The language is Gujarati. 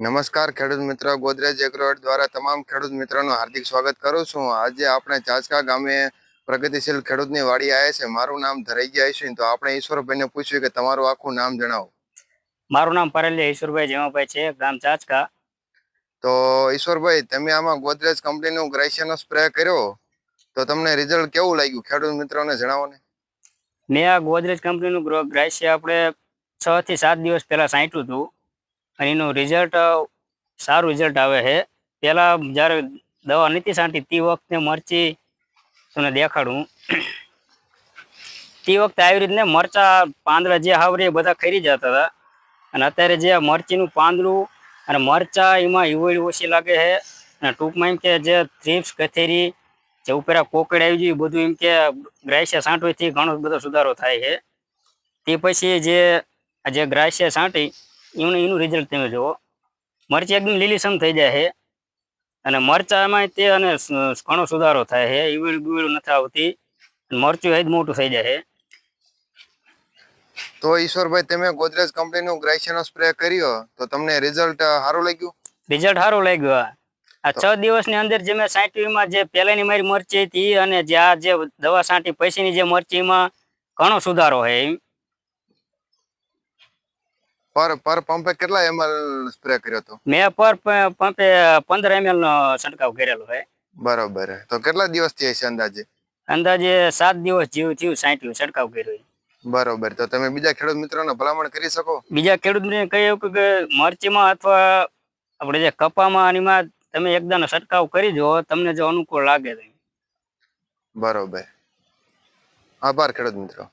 નમસ્કાર ખેડૂત મિત્ર ગોદરેજ એગ્રોવેટ દ્વારા તમામ ખેડૂત મિત્રોનું હાર્દિક સ્વાગત કરું છું. આજે આપણે ચાચકા ગામે પ્રગતિશીલ ખેડૂતની વાડી આવ્યા છે. મારું નામ ધરૈયા ઈશ્વરી તો આપણે ઈશ્વરભાઈને પૂછ્યું કે તમારું આખું નામ જણાવો. મારું નામ પરેલિયા ઈશ્વરભાઈ જેમાભાઈ છે ગામ ચાચકા તો ઈશ્વરભાઈ તમે આમાં ગોદરેજ કંપનીનો ગ્રાઇશિયાનો સ્પ્રે કર્યો. તો તમને રિઝલ્ટ કેવું લાગ્યું? ખેડૂત મિત્રોને જણાવો ને મેં આ ગોદરેજ કંપનીનું ગ્રેશિયા આપણે છ થી સાત દિવસ પહેલા સાંટ્યું હતું. અને એનું રિઝલ્ટ સારું રિઝલ્ટ આવે છે. પહેલા જ્યારે દવા નથી છાંટી તે વખતે મરચી તમને દેખાડું. તે વખતે આવી રીતને મરચા પાંદડા જે હાવરે એ બધા ખરી જતા હતા. અને અત્યારે જે મરચીનું પાંદડું અને મરચા એમાં ઈવડી ઓછી લાગે છે. અને ટૂંકમાં એમ કે જે થ્રીપ્સ કથેરી, જે ઉપરા કોકડ આવી ગયું બધું એમ કે ગ્રાયસિયા છાંટવાથી ઘણો બધો સુધારો થાય છે. તે પછી જે જે ગ્રાયસિયા છાંટી એનું એનું રિઝલ્ટ તમે જુઓ. મરચી એકદમ લીલીસમ થઈ જાય છે. અને મરચામાં તે અને ઘણો સુધારો થાય છે. ઈવડું બીવડું નથી આવતી. મરચું એ જ મોટું થઈ જાય છે. તો ઈશ્વરભાઈ તમે ગોદરેજ કંપનીનું ગ્રાઇશિયાનો સ્પ્રે કર્યો તો તમને રિઝલ્ટ સારું લાગ્યું? રિઝલ્ટ સારું લાગ્યું આ. છ દિવસની અંદર જે મેં સાંટીમાં જે પહેલાની મારી મરચી હતી અને જે આ જે દવા સાંટી પછીની જે મરચીમાં ઘણો સુધારો છે એમ. પર પર પંપે કેટલા એમએલ સ્પ્રે કર્યો હતો? મેં પર પંપે પંદર એમએલ નો છંટકાવ કરેલો છે બરોબર તો કેટલા દિવસ થયા છે અંદાજે? અંદાજે સાત દિવસ જેવું થયું સાંઠ્યું છંટકાવ કર્યો બરોબર. તો તમે બીજા ખેડૂત મિત્રોને ભલામણ કરી શકો? બીજા ખેડૂતને કહ્યું કે કે મરચીમાં અથવા આપણે જે કપામાં એમાં તમે એકદાનો છંટકાવ કરી જો તમને જો અનુકૂળ લાગે તો બરોબર. આભાર ખેડૂત મિત્રો.